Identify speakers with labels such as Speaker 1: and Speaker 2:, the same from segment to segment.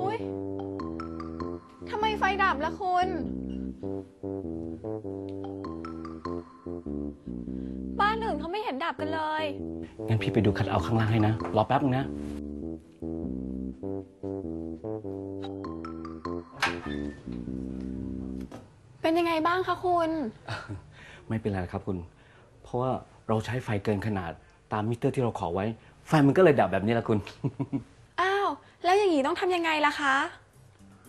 Speaker 1: อุ้ยทำไมไฟดับล่ะคุณ บ้านอื่นเขาไม่เห็นดับกันเลย
Speaker 2: งั้นพี่ไปดูคัดเอาท์ข้างล่างให้นะ รอแป๊บนึงนะ
Speaker 1: เป็นยังไงบ้างคะคุณ
Speaker 2: ไม่เป็นไรครับคุณ เพราะว่าเราใช้ไฟเกินขนาดตามมิเตอร์ที่เราขอไว้ ไฟมันก็เลยดับแบบนี้ละคุณ
Speaker 1: อ้าว แล้วอย่างนี้ต้องทำยังไงล่ะคะ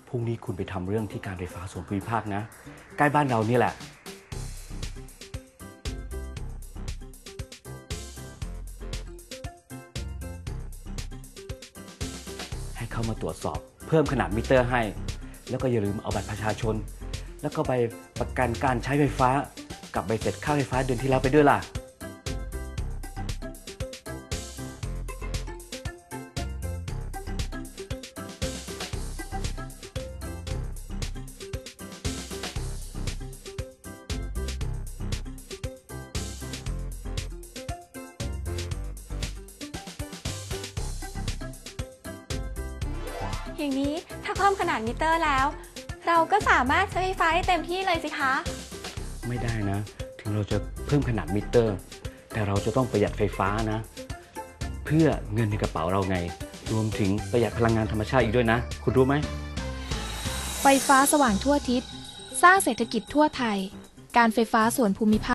Speaker 2: พรุ่งนี้คุณไปทำเรื่องที่การไฟฟ้าส่วนภูมิภาคนะ ใกล้บ้านเรานี่แหละ ให้เข้ามาตรวจสอบ เพิ่มขนาดมิเตอร์ให้ แล้วก็อย่าลืมเอาบัตรประชาชน แล้วก็ใบประกันการใช้ไฟฟ้า กับใบเสร็จค่าไฟฟ้าเดือนที่แล้วไปด้วยล่ะ
Speaker 1: อย่างนี้ถ้าเพิ่มขนาดมิเตอร์แล้ว เราก็สามารถใช้ไฟฟ้าได้เต็มที่เลยสิคะ
Speaker 2: ไม่ได้นะ ถึงเราจะเพิ่มขนาดมิเตอร์ แต่เราจะต้องประหยัดไฟฟ้านะ เพื่อเงินในกระเป๋าเราไง รวมถึงประหยัดพลังงานธรรมชาติอีกด้วยนะ คุณรู้ไหม
Speaker 3: ไฟฟ้าสว่างทั่วทิศ สร้างเศรษฐกิจทั่วไทย การไฟฟ้าส่วนภูมิภาค